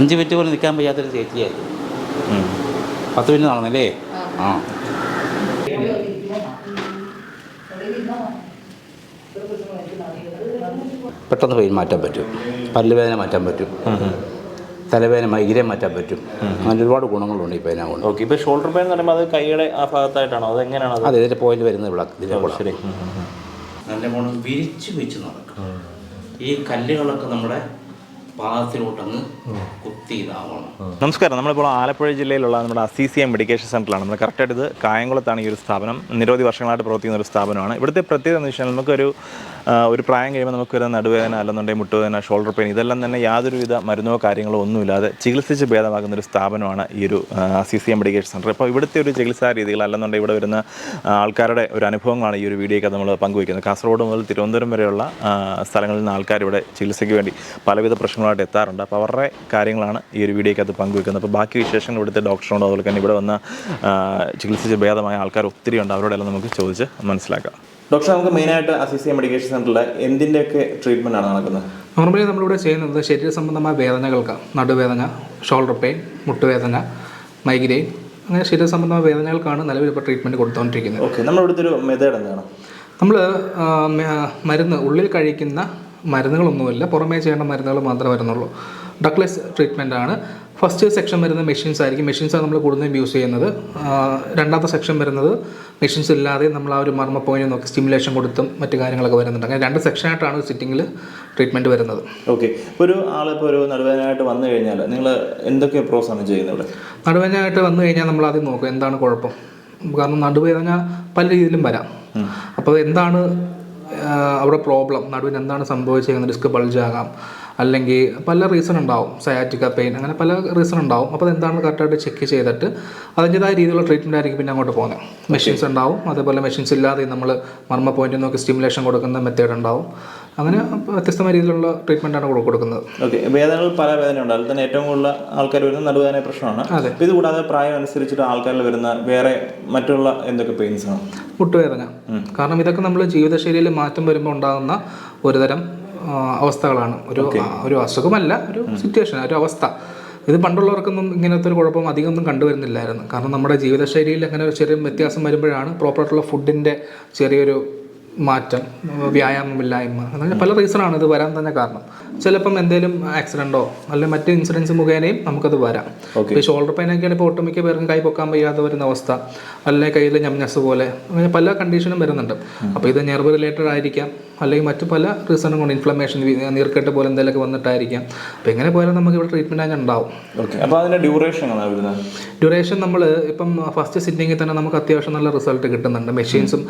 അഞ്ച് മിനിറ്റ് പോലും നിൽക്കാൻ വയ്യാത്തൊരു ചേച്ചിയായിരുന്നു. പത്ത് മിനിറ്റ് നടന്നല്ലേ? ആ. പെട്ടെന്ന് പെയിൻ മാറ്റാൻ പറ്റും. പല്ലുവേദന മാറ്റാൻ പറ്റും. തലവേദന മൈഗ്രേൻ മാറ്റാൻ പറ്റും. അങ്ങനെ ഒരുപാട് ഗുണങ്ങളുണ്ട് ഈ പേന കൊണ്ട്. ഓക്കെ ഇപ്പോൾ ഷോൾഡർ പെയിൻ എന്ന് പറയുമ്പോൾ അത് കൈയുടെ ആ ഭാഗത്തായിട്ടാണോ? അത് എങ്ങനെയാണ് അത്? അതെ ഇതിന്റെ പോയിന്റ് വരുന്നത് ഇവിടെ ഇതിന്റെ കൂടെ ശരി. നല്ല മോണം വിരിച്ച് വെച്ച് നടക്കും. ഈ കല്ലുകളൊക്കെ നമ്മുടെ പാദത്തിലോട്ടങ്ങ് കുത്തി ഇതാവണം നമസ്കാരം. നമ്മളിപ്പോൾ ആലപ്പുഴ ജില്ലയിലുള്ള നമ്മുടെ സി സി എം മെഡിക്കേഷൻ സെന്ററിലാണ് നമ്മൾ കറക്റ്റായിട്ട് ഇത് കായംകുളത്താണ് ഈ ഒരു സ്ഥാപനം. നിരവധി വർഷങ്ങളായിട്ട് പ്രവർത്തിക്കുന്ന ഒരു സ്ഥാപനമാണ്. ഇവിടുത്തെ പ്രത്യേകത എന്ന് വെച്ചാൽ നമുക്കൊരു ഒരു പ്രായം കഴിയുമ്പോൾ നമുക്ക് വരുന്ന നടുവേദന അല്ലെന്നുണ്ടെങ്കിൽ മുട്ടുവേദന ഷോൾഡർ പെയിൻ ഇതെല്ലാം തന്നെ യാതൊരുവിധ മരുന്നോ കാര്യങ്ങളോ ഒന്നുമില്ലാതെ ചികിത്സിച്ച് ഭേദമാകുന്ന ഒരു സ്ഥാപനമാണ് ഈ ഒരു C C M medication centre അപ്പോൾ ഇവിടുത്തെ ഒരു ചികിത്സാ രീതികൾ അല്ലെന്നുണ്ടെങ്കിൽ ഇവിടെ വരുന്ന ആൾക്കാരുടെ ഒരു അനുഭവങ്ങളാണ് ഈ ഒരു വീഡിയോയ്ക്ക് നമ്മൾ പങ്കുവയ്ക്കുന്നത്. കാസർഗോഡ് മുതൽ തിരുവനന്തപുരം വരെയുള്ള സ്ഥലങ്ങളിൽ നിന്ന് ആൾക്കാർ ഇവിടെ ചികിത്സയ്ക്ക് വേണ്ടി പലവിധ പ്രശ്നങ്ങളായിട്ട് എത്താറുണ്ട്. അപ്പോൾ അവരുടെ കാര്യങ്ങളാണ് ഈ ഒരു വീഡിയോക്കകത്ത് പങ്കുവെക്കുന്നത്. അപ്പോൾ ബാക്കി വിശേഷങ്ങൾ ഇവിടുത്തെ ഡോക്ടറുണ്ടോ അതുപോലെ തന്നെ ഇവിടെ വന്ന ചികിത്സിച്ച് ഭേദമായ ആൾക്കാർ ഒത്തിരി ഉണ്ട്. അവരോടെല്ലാം നമുക്ക് ചോദിച്ച് മനസ്സിലാക്കാം. ഡോക്ടർ നമുക്ക് മെയിനായിട്ട് അസിസിയ മെഡിക്കേഷൻ സെന്ററിൽ എന്തിന്റെയൊക്കെ ട്രീറ്റ്മെന്റ് ആണ് നടക്കുന്നത്? നോർമലി നമ്മളിവിടെ ചെയ്യുന്നത് ശരീര സംബന്ധമായ വേദനകൾക്ക്. നടുവേദന ഷോൾഡർ പെയിൻ മുട്ടുവേദന മൈഗ്രെയിൻ അങ്ങനെ ശരീര സംബന്ധമായ വേദനകൾക്കാണ് നിലവിൽ ഇപ്പോൾ ട്രീറ്റ്മെന്റ് കൊടുത്തുകൊണ്ടിരിക്കുന്നത് ഓക്കെ നമ്മളിവിടുത്തെ ഇവിടുത്തെ ഒരു മെത്തേഡ് എന്താണ്? നമ്മൾ മരുന്ന് ഉള്ളിൽ കഴിക്കുന്ന മരുന്നുകളൊന്നുമില്ല. പുറമേ ചെയ്യേണ്ട മരുന്നുകൾ മാത്രമേ വരുന്നുള്ളൂ. ഡക്ലെസ് ട്രീറ്റ്മെന്റ് ആണ്. ഫസ്റ്റ് സെക്ഷൻ വരുന്ന മെഷീൻസ് ആയിരിക്കും. മെഷീൻസാണ് നമ്മൾ കൂടുതലും യൂസ് ചെയ്യുന്നത്. രണ്ടാമത്തെ സെക്ഷൻ വരുന്നത് മെഷീൻസ് ഇല്ലാതെ നമ്മൾ ആ ഒരു മർമ്മ പോയിന്റ് നോക്കി സ്റ്റിമുലേഷൻ കൊടുത്തും മറ്റു കാര്യങ്ങളൊക്കെ വരുന്നുണ്ട്. അങ്ങനെ രണ്ട് സെക്ഷനായിട്ടാണ് സിറ്റിങ്ങിൽ ട്രീറ്റ്മെന്റ് വരുന്നത്. ഓക്കെ ഒരു ആളിപ്പോൾ ഒരു നടുവേനായിട്ട് വന്നു കഴിഞ്ഞാൽ നിങ്ങൾ എന്തൊക്കെ പ്രോസാണ് ചെയ്യുന്നത് ഇവിടെ? നടുവേനായിട്ട് വന്നു കഴിഞ്ഞാൽ നമ്മൾ ആദ്യം നോക്കും എന്താണ് കുഴപ്പം. കാരണം നടുവേദന പല രീതിയിലും വരാം. അപ്പോൾ എന്താണ് അവിടെ പ്രോബ്ലം നടുവിന് എന്താണ് സംഭവിച്ചിരിക്കുന്നത് ഡിസ്ക് ബൾജ് ആകാം. അല്ലെങ്കിൽ പല റീസൺ ഉണ്ടാവും. സയാറ്റിക്ക പെയിൻ അങ്ങനെ പല റീസൺ ഉണ്ടാവും. അപ്പോൾ അതെന്താണ് കറക്റ്റായിട്ട് ചെക്ക് ചെയ്തിട്ട് അതിന്റെതായ രീതിയിലുള്ള ട്രീറ്റ്മെന്റ് ആയിരിക്കും പിന്നെ അങ്ങോട്ട് പോകുന്നത് മെഷീൻസ് ഉണ്ടാവും. അതേപോലെ മെഷീൻസ് ഇല്ലാതെ നമ്മൾ മർമ്മ പോയിന്റ് നോക്കി സ്റ്റിമുലേഷൻ കൊടുക്കുന്ന മെത്തേഡ് ഉണ്ടാവും. അങ്ങനെ വ്യത്യസ്തമായ രീതിയിലുള്ള ട്രീറ്റ്മെന്റാണ് ഇവിടെ കൊടുക്കുന്നത്. ഓക്കെ വേദനകൾ പല വേദന ഉണ്ട്. അതിൽ തന്നെ ഏറ്റവും കൂടുതൽ ആൾക്കാർ വരുന്ന നടുവേദന പ്രശ്നമാണ്. അതെ. ഇത് കൂടാതെ പ്രായം അനുസരിച്ചിട്ട് ആൾക്കാരിൽ വരുന്ന വേറെ മറ്റുള്ള എന്തൊക്കെ പെയിൻസ് ആണ്? മുട്ടുവേദന. കാരണം ഇതൊക്കെ നമ്മൾ ജീവിതശൈലിയിൽ മാറ്റം വരുമ്പോൾ ഉണ്ടാകുന്ന ഒരുതരം അവസ്ഥകളാണ്. ഒരു ഒരു അസുഖമല്ല ഒരു സിറ്റുവേഷൻ ഒരു അവസ്ഥ. ഇത് പണ്ടുള്ളവർക്കൊന്നും ഇങ്ങനത്തെ ഒരു കുഴപ്പം അധികം ഒന്നും കണ്ടുവരുന്നില്ലായിരുന്നു. കാരണം നമ്മുടെ ജീവിതശൈലിയിൽ അങ്ങനെ ഒരു ചെറിയ വ്യത്യാസം വരുമ്പോഴാണ് പ്രോപ്പറായിട്ടുള്ള ഫുഡിന്റെ ചെറിയൊരു മാറ്റം വ്യായാമമില്ലായ്മ അങ്ങനെ പല റീസണാണ് ഇത് വരാൻ തന്നെ കാരണം. ചിലപ്പം എന്തെങ്കിലും ആക്സിഡന്റോ അല്ലെങ്കിൽ മറ്റ് ഇൻസിഡൻസ് മുഖേനയും നമുക്കത് വരാം. ഇപ്പോൾ ഷോൾഡർ പെയിൻ ഒക്കെയാണ് ഇപ്പോൾ ഒട്ടുമിക്ക പേർക്കും കൈ പൊക്കാൻ വയ്യാതെ വരുന്ന അവസ്ഥ. അല്ലെങ്കിൽ കയ്യിൽ ഞമ്മസ് പോലെ. അങ്ങനെ പല കണ്ടീഷനും വരുന്നുണ്ട്. അപ്പോൾ ഇത് നെർവ് റിലേറ്റഡ് ആയിരിക്കാം. അല്ലെങ്കിൽ മറ്റു പല റീസണും കൊണ്ട് ഇൻഫ്ലമേഷൻ നീർക്കെട്ട് പോലെ എന്തെങ്കിലുമൊക്കെ വന്നിട്ടായിരിക്കാം. അപ്പോൾ എങ്ങനെ പോയാലും നമുക്ക് ഇവിടെ ട്രീറ്റ്മെന്റ് അതിന് ഉണ്ടാവും. അപ്പോൾ അതിന്റെ ഡ്യൂറേഷൻ ഡ്യൂറേഷൻ നമ്മൾ ഇപ്പം ഫസ്റ്റ് സിറ്റിംഗിൽ തന്നെ നമുക്ക് അത്യാവശ്യം നല്ല റിസൾട്ട് കിട്ടുന്നുണ്ട്. മെഷീൻസും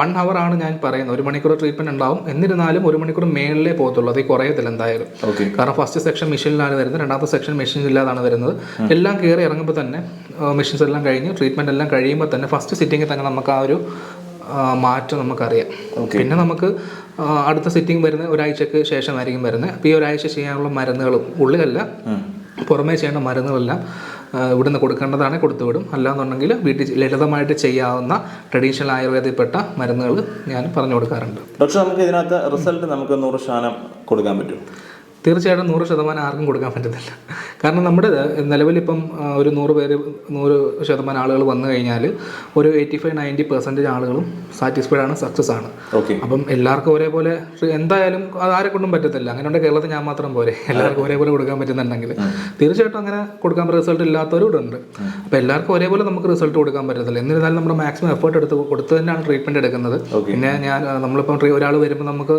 വൺ ഹവർ ആണ് ഞാൻ പറയുന്നത്. ഒരു മണിക്കൂർ ട്രീറ്റ്മെന്റ് ഉണ്ടാവും. എന്നിരുന്നാലും ഒരു മണിക്കൂർ മേളിലേ പോകത്തുള്ളൂ. അത് കുറയത്തില്ല എന്തായാലും. ഓക്കെ. കാരണം ഫസ്റ്റ് സെക്ഷൻ മെഷീനിലാണ് വരുന്നത് രണ്ടാമത്തെ സെക്ഷൻ മെഷീൻ ഇല്ലാതാണ് വരുന്നത് എല്ലാം കയറി ഇറങ്ങുമ്പോൾ തന്നെ മെഷീൻസ് എല്ലാം കഴിഞ്ഞ്. ട്രീറ്റ്മെന്റ് എല്ലാം കഴിയുമ്പോൾ തന്നെ ഫസ്റ്റ് സിറ്റിങ്ങിൽ തന്നെ നമുക്ക് ആ ഒരു മാറ്റം നമുക്കറിയാം. പിന്നെ നമുക്ക് അടുത്ത സിറ്റിംഗ് വരുന്ന ഒരാഴ്ചക്ക് ശേഷമായിരിക്കും വരുന്നത്. അപ്പോൾ ഈ ഒരാഴ്ച ചെയ്യാനുള്ള മരുന്നുകളും ഉള്ളിലല്ല പുറമേ ചെയ്യേണ്ട മരുന്നുകളെല്ലാം ഇവിടുന്ന് കൊടുത്തു കൊടുത്തുവിടും അല്ലാന്നുണ്ടെങ്കിൽ വീട്ടിൽ ലളിതമായിട്ട് ചെയ്യാവുന്ന ട്രഡീഷണൽ ആയുർവേദത്തിൽപ്പെട്ട മരുന്നുകൾ ഞാൻ പറഞ്ഞു കൊടുക്കാറുണ്ട്. ഡോക്ടർ നമുക്ക് ഇതിനകത്ത് റിസൾട്ട് നമുക്ക് നൂറ് ശതമാനം കൊടുക്കാൻ പറ്റും. തീർച്ചയായിട്ടും നൂറ് ശതമാനം ആർക്കും കൊടുക്കാൻ പറ്റത്തില്ല. കാരണം നമ്മുടെ നിലവിലിപ്പം ഒരു നൂറ് പേര് നൂറ് ശതമാനം ആളുകൾ വന്നു കഴിഞ്ഞാൽ ഒരു എയ്റ്റി ഫൈവ് നയന്റി പെർസെന്റേജ് ആളുകളും സാറ്റിസ്ഫൈഡ് ആണ് സക്സസ് ആണ്. ഓക്കെ. അപ്പം എല്ലാവർക്കും ഒരേപോലെ എന്തായാലും അത് ആരെ കൊണ്ടും പറ്റത്തില്ല. അങ്ങനെയുണ്ട് കേരളത്തിൽ ഞാൻ മാത്രം പോരെ. എല്ലാവർക്കും ഒരേപോലെ കൊടുക്കാൻ പറ്റുന്നുണ്ടെങ്കിൽ. തീർച്ചയായിട്ടും അങ്ങനെ കൊടുക്കാൻ റിസൾട്ട് ഇല്ലാത്തവരും ഇവിടെ ഉണ്ട് അപ്പോൾ എല്ലാവർക്കും ഒരേപോലെ നമുക്ക് റിസൾട്ട് കൊടുക്കാൻ പറ്റത്തില്ല. എന്നിരുന്നാലും നമ്മുടെ മാക്സിമം എഫേർട്ട് എടുത്ത് കൊടുത്തു തന്നെയാണ് ട്രീറ്റ്മെന്റ് എടുക്കുന്നത്. പിന്നെ ഞാൻ നമ്മളിപ്പം ഒരാൾ വരുമ്പോൾ നമുക്ക്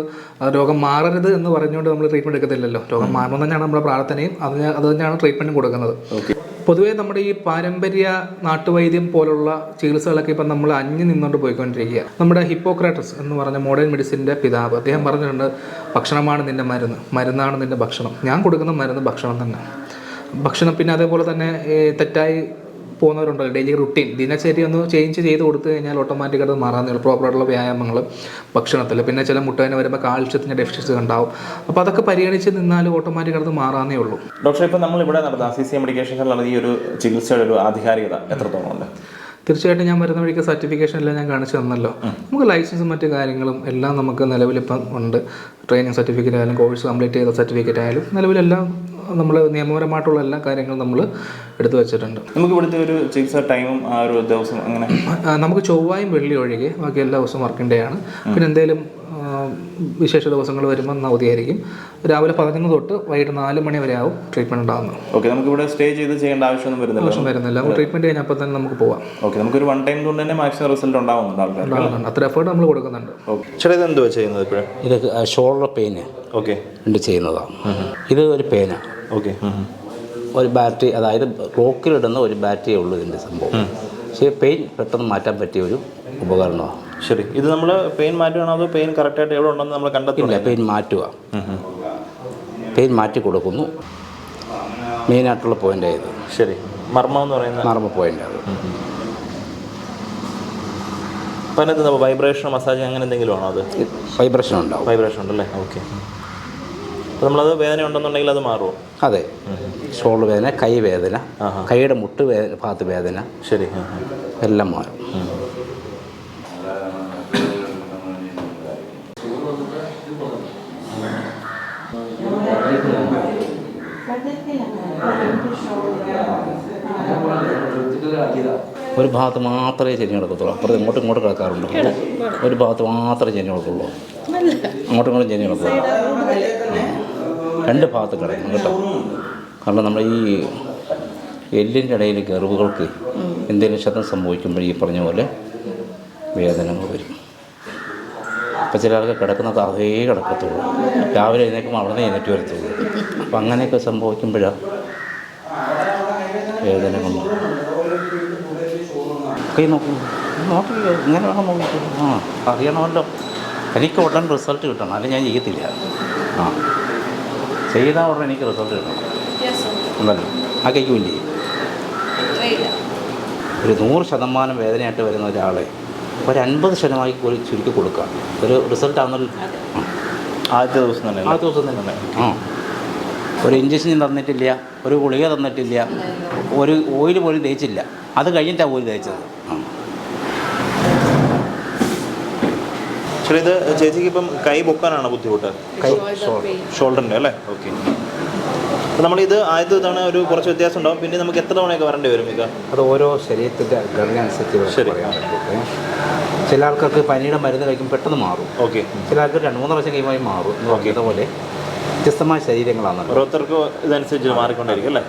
രോഗം മാറരുത് എന്ന് പറഞ്ഞുകൊണ്ട് നമ്മൾ ട്രീറ്റ്മെന്റ് എടുക്കത്തില്ലല്ലോ. രോഗം മാറണം തന്നെയാണ് നമ്മുടെ പ്രാർത്ഥനയും അത് അത് തന്നെയാണ് ട്രീറ്റ്മെന്റും കൊടുക്കുന്നത്. ഓക്കെ പൊതുവേ നമ്മുടെ ഈ പാരമ്പര്യ നാട്ടുവൈദ്യം പോലുള്ള ചികിത്സകളൊക്കെ ഇപ്പം നമ്മൾ അന്യം നിന്നുകൊണ്ട് പോയിക്കൊണ്ടിരിക്കുക. നമ്മുടെ ഹിപ്പോക്രാറ്റസ് എന്ന് പറഞ്ഞ മോഡേൺ മെഡിസിന്റെ പിതാവ് അദ്ദേഹം പറഞ്ഞിട്ടുണ്ട് ഭക്ഷണമാണ് നിന്റെ മരുന്ന്. മരുന്നാണ് നിന്റെ ഭക്ഷണം. ഞാൻ കൊടുക്കുന്ന മരുന്ന് ഭക്ഷണം തന്നെ. ഭക്ഷണം പിന്നെ അതേപോലെ തന്നെ തെറ്റായി പോകുന്നവരുണ്ടല്ലോ. Daily routine. ദിനചര്യ ഒന്ന് ചേഞ്ച് ചെയ്ത് കൊടുത്തു കഴിഞ്ഞാൽ ഓട്ടോമാറ്റിക്കായിട്ട് അത് മാറാൻ പ്രോപ്പറായിട്ടുള്ള വ്യായാമങ്ങൾ ഭക്ഷണത്തിൽ പിന്നെ ചില മുട്ടേനെ വരുമ്പോൾ കാൽഷ്യത്തിന്റെ ഡെഫിഷ്യൻസി ഉണ്ടാവും. അപ്പോൾ അതൊക്കെ പരിഗണിച്ച് നിന്നാലും ഓട്ടോമാറ്റിക്കായിട്ട് അത് മാറാനേ ഉള്ളൂ. ഡോക്ടർ ഇപ്പോൾ നമ്മൾ ഇവിടെ നടന്ന എം മെഡിക്കേഷൻ ഈ ഒരു ചികിത്സയുടെ ഒരു ആധികാരികത എത്രത്തോളം ഉണ്ട്? തീർച്ചയായിട്ടും ഞാൻ വരുന്ന വഴിക്ക് സർട്ടിഫിക്കേഷൻ എല്ലാം ഞാൻ കാണിച്ചു തന്നല്ലോ. നമുക്ക് ലൈസൻസും മറ്റു കാര്യങ്ങളും എല്ലാം നമുക്ക് നിലവിലിപ്പം ഉണ്ട്. ട്രെയിനിങ് സർട്ടിഫിക്കറ്റ് ആയാലും കോഴ്സ് കംപ്ലീറ്റ് ചെയ്ത സർട്ടിഫിക്കറ്റ് ആയാലും നിലവിലെല്ലാം നമ്മൾ നിയമപരമായിട്ടുള്ള എല്ലാ കാര്യങ്ങളും നമ്മൾ എടുത്തു വെച്ചിട്ടുണ്ട്. നമുക്ക് ഇവിടുത്തെ ഒരു ചികിത്സ ടൈമും ആ ഒരു ദിവസം അങ്ങനെ? നമുക്ക് ചൊവ്വായും വെള്ളി ഒഴികെ ബാക്കി എല്ലാ ദിവസവും വർക്കിംഗ് ഡേ ആണ്. പിന്നെ എന്തെങ്കിലും വിശേഷ ദിവസങ്ങൾ വരുമ്പോൾ അവധിയായിരിക്കും. രാവിലെ പതിനൊന്ന് തൊട്ട് വൈകിട്ട് നാല് മണി വരെ ആവും ട്രീറ്റ്മെന്റ് ഉണ്ടാകുന്നത് ഓക്കെ നമുക്ക് ഇവിടെ സ്റ്റേ ചെയ്ത് ചെയ്യേണ്ട ആവശ്യമൊന്നും വരുന്നില്ല. ആവശ്യം വരുന്നില്ല. നമുക്ക് ട്രീറ്റ്മെന്റ് കഴിഞ്ഞപ്പോൾ തന്നെ നമുക്ക് പോവാം. ഓക്കെ നമുക്കൊരു വൺ ടൈം കൊണ്ട് തന്നെ മാക്സിമം റിസൾട്ട് ഉണ്ടാവുന്നുണ്ട് ആൾക്കാർ അത്ര എഫേർട്ട് നമ്മൾ കൊടുക്കുന്നുണ്ട്. ഓക്കെ ചേട്ടാ ഇത് എന്തുവാ ചെയ്യുന്നത് ഇപ്പോഴും? ഇത് ഷോൾഡർ പെയിന് ഓക്കെ ഉണ്ട് ചെയ്യുന്നതാണ് ഇത് ഒരു പേന ഓക്കെ. ഒരു ബാറ്ററി അതായത് ക്ലോക്കിലിടുന്ന ഒരു ബാറ്ററിയേ ഉള്ളൂ ഇതിന്റെ സംഭവം. പക്ഷേ പെയിൻ പെട്ടെന്ന് മാറ്റാൻ പറ്റിയ ഒരു ഉപകരണമാണ്. ശരി. ഇത് നമ്മൾ പെയിൻ മാറ്റുകയാണോ അതോ പെയിൻ കറക്റ്റായിട്ട് എവിടെ ഉണ്ടെന്ന് നമ്മൾ കണ്ടെത്തില്ല പെയിൻ മാറ്റുക. പെയിൻ മാറ്റി കൊടുക്കുന്നു. മെയിനായിട്ടുള്ള പോയിന്റ് ഇത്. ശരി. മർമ്മം എന്ന് പറയുന്നത് മർമ്മ പോയിന്റ് അത്. അപ്പം അതിനകത്ത് വൈബ്രേഷൻ മസാജ് അങ്ങനെ എന്തെങ്കിലും ആണോ അത്? വൈബ്രേഷൻ ഉണ്ടാവും വൈബ്രേഷൻ ഉണ്ടല്ലേ ഓക്കെ. അപ്പോൾ നമ്മളത് വേദന ഉണ്ടെന്നുണ്ടെങ്കിൽ അത് മാറുമോ അതെ. ഷോൾഡർ വേദന കൈ വേദന കൈയുടെ മുട്ട് വേ ഭാഗത്ത് വേദന ശരി. എല്ലാം മാറും. ഒരു ഭാഗത്ത് മാത്രമേ ചെന്നി കിടക്കത്തുള്ളൂ. അപ്പുറത്ത് ഇങ്ങോട്ടും ഇങ്ങോട്ട് കിടക്കാറുണ്ട്. ഒരു ഭാഗത്ത് മാത്രമേ ചെന്നി കിടക്കുള്ളൂ അങ്ങോട്ടും ഇങ്ങോട്ടും ചെന്നി കിടക്കുള്ളൂ രണ്ട് ഭാഗത്ത് കിടക്കണം കേട്ടോ. കാരണം നമ്മൾ ഈ എല്ലിന്റെ ഇടയിൽ ഗർവുകൾക്ക് എന്തെങ്കിലും ശബ്ദം സംഭവിക്കുമ്പോൾ ഈ പറഞ്ഞ പോലെ വേദനകൾ വരും. അപ്പം ചില ആൾക്ക് കിടക്കുന്നത് അതേ കിടക്കത്തുള്ളൂ. രാവിലെ എഴുന്നേക്കുമ്പോൾ അവിടെ നിന്ന് എഴുന്നേറ്റ് വരത്തുള്ളൂ. അപ്പം അങ്ങനെയൊക്കെ സംഭവിക്കുമ്പോഴാണ് വേദന കൊണ്ട് കൈ നോക്കൂ. ഇങ്ങനെ വേണം ആ അറിയണമല്ലോ. എനിക്ക് ഉടൻ റിസൾട്ട് കിട്ടണം. അല്ലെങ്കിൽ ഞാൻ ചെയ്യത്തില്ല. ആ. ചെയ്താൽ ഉടനെ എനിക്ക് റിസൾട്ട് കിട്ടണം. ഉണ്ടല്ലോ. ആ കൈക്ക് വേണ്ടി ഒരു നൂറ് ശതമാനം വേദനയായിട്ട് വരുന്ന ഒരാളെ ഒരു അൻപത് ശതമാനം ഒരു ചുരുക്കി കൊടുക്കാം ഒരു റിസൾട്ട് ആണെന്ന് ആദ്യത്തെ ദിവസം തന്നെ ആദ്യത്തെ ദിവസം തന്നെ ആ. ഒരു ഇഞ്ചക്ഷൻ തന്നിട്ടില്ല ഒരു ഗുളിക തന്നിട്ടില്ല ഒരു ഓയിൽ പോലും തേച്ചില്ല. അത് കഴിഞ്ഞിട്ടാണ് ഓയിൽ തേച്ചത്. ആ. ശരി ഇത് ചേച്ചിക്ക് ഇപ്പം കൈ പൊക്കാനാണ് ബുദ്ധിമുട്ട്? കൈ ഷോൾഡറിന്റെ അല്ലേ? ഓക്കെ അപ്പം നമ്മളിത് ആദ്യത്തെ തവണ ഒരു കുറച്ച് വ്യത്യാസം ഉണ്ടാവും. പിന്നെ നമുക്ക് എത്ര തവണയൊക്കെ വരേണ്ടി വരും ഇത് അത് ഓരോ ശരീരത്തിന്റെ ഘടന അനുസരിച്ച്. പറയാൻ പറ്റും ചില ആൾക്കാർക്ക് പനിയുടെ മരുന്ന് കഴിക്കും പെട്ടെന്ന് മാറും. ഓക്കെ ചില ആൾക്കാർ രണ്ട് മൂന്ന് പ്രാവശ്യം കഴിയുമ്പോൾ മാറും. എന്ന് പറയുന്ന പോലെ വ്യത്യസ്തമായ ശരീരങ്ങളാണ്. ഓരോരുത്തർക്ക് ഇതനുസരിച്ച് മാറിക്കൊണ്ടിരിക്കും അല്ലേ?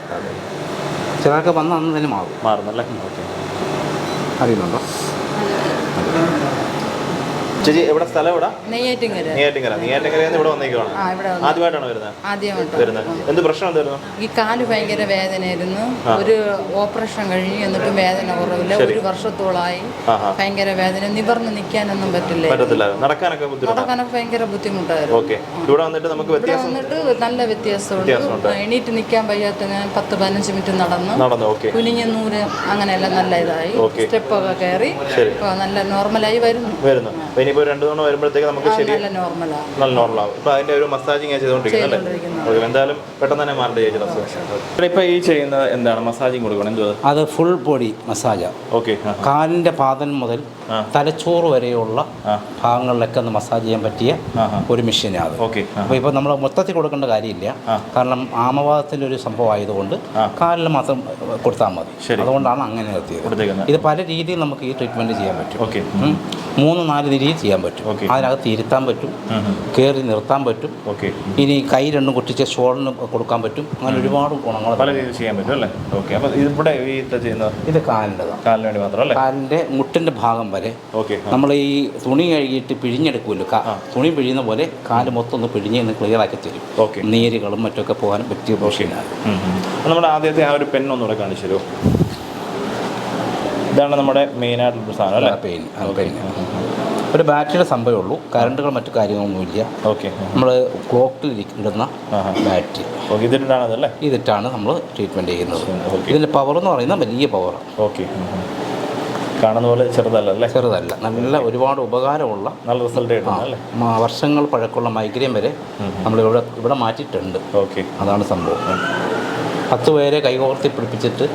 ചിലർക്ക് ആൾക്ക് വന്ന അന്ന് തന്നെ മാറും. മാറുന്നല്ലേ? ഓക്കെ അറിയുന്നുണ്ടോ? ചേച്ചി എവിടെ? സ്ഥലം എവിടെ? നെയ്യാറ്റിങ്കര. നെയ്യാറ്റിങ്കര. നെയ്യാറ്റിങ്കരയിൽ ഇവിടെ വന്നേക്കുവാണ്. ആദ്യമായിട്ടാണ് വരുന്നത്? ആദ്യമായിട്ട് വരുന്നത്. എന്ത് പ്രശ്നം എന്തായിരുന്നു ഈ കാൽ ഭയങ്കര വേദനയായിരുന്നു. ഒരു ഓപ്പറേഷൻ കഴിഞ്ഞ് എന്നിട്ടും വേദന കുറവില്ല. ഒരു വർഷത്തോളമായി ആഹാ. ഭയങ്കര വേദന. നിവർന്ന് നിൽക്കാനൊന്നും പറ്റില്ല. പറ്റത്തില്ല. നടക്കാനൊക്കെ നടക്കാനൊക്കെ ഭയങ്കര ബുദ്ധിമുട്ടായിരുന്നു. ഓക്കെ. ഇവിടെ വന്നിട്ട് നമുക്ക് വ്യത്യാസം വന്നിട്ട് നല്ല വ്യത്യാസമുണ്ട്. എണീറ്റ് നിൽക്കാൻ വയ്യാത്ത ഞാൻ പത്ത് പതിനഞ്ച് മിനിറ്റ് നടന്നു. നടന്നു ഓക്കെ. കുനിഞ്ഞ നൂൽ അങ്ങനെയെല്ലാം നല്ല ഇതായി. സ്റ്റെപ്പൊക്കെ കയറി. നല്ല നോർമലായി വരുന്നു. വരുന്നു. ഇനിയിപ്പോൾ രണ്ട് തവണ വരുമ്പോഴത്തേക്ക് നമുക്ക് ശരി നല്ല നോർമൽ നല്ല നോർമലാവും ഇപ്പോൾ അതിന്റെ ഒരു മസാജിങ് ചെയ്തുകൊണ്ടിരിക്കുന്നത് അല്ലേ. ഓക്കെ എന്തായാലും പെട്ടെന്ന് തന്നെ മാറേണ്ട ചേച്ചി അസുഖം ഇപ്പോൾ ഈ ചെയ്യുന്നത് എന്താണ്? മസാജിങ് കൊടുക്കണം. എന്തോ അത് ഫുൾ ബോഡി മസാജാണ് ഓക്കെ കാലിന്റെ കാലിന്റെ പാദം മുതൽ തലച്ചോറ് വരെയുള്ള. ഭാഗങ്ങളിലൊക്കെ ഒന്ന് മസാജ് ചെയ്യാൻ പറ്റിയ ഒരു മെഷീനാണ് അത്. ഓക്കെ അപ്പോൾ ഇപ്പോൾ നമ്മൾ മൊത്തത്തിൽ കൊടുക്കേണ്ട കാര്യമില്ല. കാരണം ആമവാദത്തിന്റെ ഒരു സംഭവം ആയതുകൊണ്ട് കാലിൽ മാത്രം കൊടുത്താൽ മതി. അതുകൊണ്ടാണ് അങ്ങനെ നിർത്തിയത്. ഇത് പല രീതിയിൽ നമുക്ക് ഈ ട്രീറ്റ്മെന്റ് ചെയ്യാൻ പറ്റും. ഓക്കെ. മൂന്ന് നാല് രീതിയിൽ ചെയ്യാൻ പറ്റും. അതിനകത്ത് ഇരുത്താൻ പറ്റും. കയറി നിർത്താൻ പറ്റും. ഓക്കെ. ഇനി കൈ രണ്ടും കുട്ടിച്ച് ഷോളിന് കൊടുക്കാൻ പറ്റും. അങ്ങനെ ഒരുപാട് ഗുണങ്ങൾ പല രീതിയിൽ ചെയ്യാൻ പറ്റും അല്ലേ? ഓക്കെ. അപ്പോൾ ഇവിടെ ചെയ്യുന്നത്? ഇത് കാലിന്റെതാണ് കാലിന് വേണ്ടി മാത്രം അല്ലേ? കാലിന്റെ മുട്ടിന്റെ ഭാഗം വരെ ഓക്കെ. നമ്മൾ ഈ തുണി കഴുകിയിട്ട് പിഴിഞ്ഞെടുക്കുമല്ലോ. തുണി പിഴിയുന്ന പോലെ കാൽ മൊത്തം ഒന്ന് പിഴിഞ്ഞ് ക്ലിയർ ആക്കി തരും. ഓക്കെ. നീരുകളും മറ്റൊക്കെ പോകാനും പറ്റിയ മെഷീനാണ് നമ്മുടെ ആദ്യത്തെ ആ ഒരു പെൻ ഒന്നുകൂടെ കാണിച്ചു തരുമോ? ഇതാണ് നമ്മുടെ മെയിനായിട്ടുള്ള സാധനം അല്ലേ? പെയിൻ പെയിൻ ഒരു ബാറ്ററിയുടെ സംഭവമേ ഉള്ളൂ. കറണ്ടുകൾ മറ്റു കാര്യങ്ങളൊന്നുമില്ല. ഓക്കെ. നമ്മൾ ക്ലോക്കിൽ ഇടുന്ന. ബാറ്ററി. ഓക്കെ ഇതിട്ടാണ് അതല്ലേ ഇതിട്ടാണ് നമ്മൾ ട്രീറ്റ്മെന്റ് ചെയ്യുന്നത്. ഇതിന്റെ പവർ എന്ന് പറയുന്നത് വലിയ പവറാണ് ഓക്കെ. കാണുന്ന പോലെ ചെറുതല്ല അല്ലേ? ചെറുതല്ല. നല്ല ഒരുപാട് ഉപകാരമുള്ള നല്ല റിസൾട്ട് അല്ലേ? വർഷങ്ങൾ പഴക്കമുള്ള മൈഗ്രെയിൻ വരെ നമ്മൾ ഇവിടെ ഇവിടെ മാറ്റിയിട്ടുണ്ട്. ഓക്കെ. അതാണ് സംഭവം. പത്ത് പേരെ കൈകോർത്തി പിടിപ്പിച്ചിട്ട്.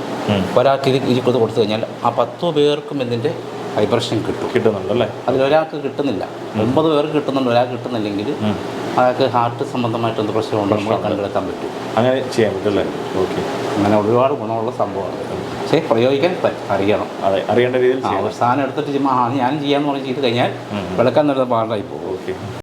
ഒരാൾക്ക് ഇത് ഇത് കൊടുത്തു കഴിഞ്ഞാൽ ആ പത്ത് പേർക്കും ഇതിന്റെ വൈബ്രേഷൻ കിട്ടും. കിട്ടുന്നുണ്ട് അല്ലേ അതിലൊരാൾക്ക് കിട്ടുന്നില്ല. ഒമ്പത് പേർക്ക് കിട്ടുന്നുണ്ട് ഒരാൾക്ക് കിട്ടുന്നില്ലെങ്കിൽ അയാൾക്ക് ഹാർട്ട് സംബന്ധമായിട്ട് എന്ത് പ്രശ്നമുണ്ടോ നമ്മൾ കണ്ടെടുക്കാൻ പറ്റും. അങ്ങനെ ചെയ്യാൻ പറ്റും അല്ലേ? ഓക്കെ. അങ്ങനെ ഒരുപാട് ഗുണമുള്ള സംഭവമാണ്. പക്ഷേ പ്രയോഗിക്കാൻ പറ്റ- അറിയണം. അതെ അറിയേണ്ട രീതിയിൽ അവസാനം എടുത്തിട്ട് ചുമ്മാ ഞാൻ ചെയ്യാമെന്ന് പറഞ്ഞ് ചെയ്ത് കഴിഞ്ഞാൽ വിളക്കാൻ നല്ല പാടായി പോകും. ഓക്കെ.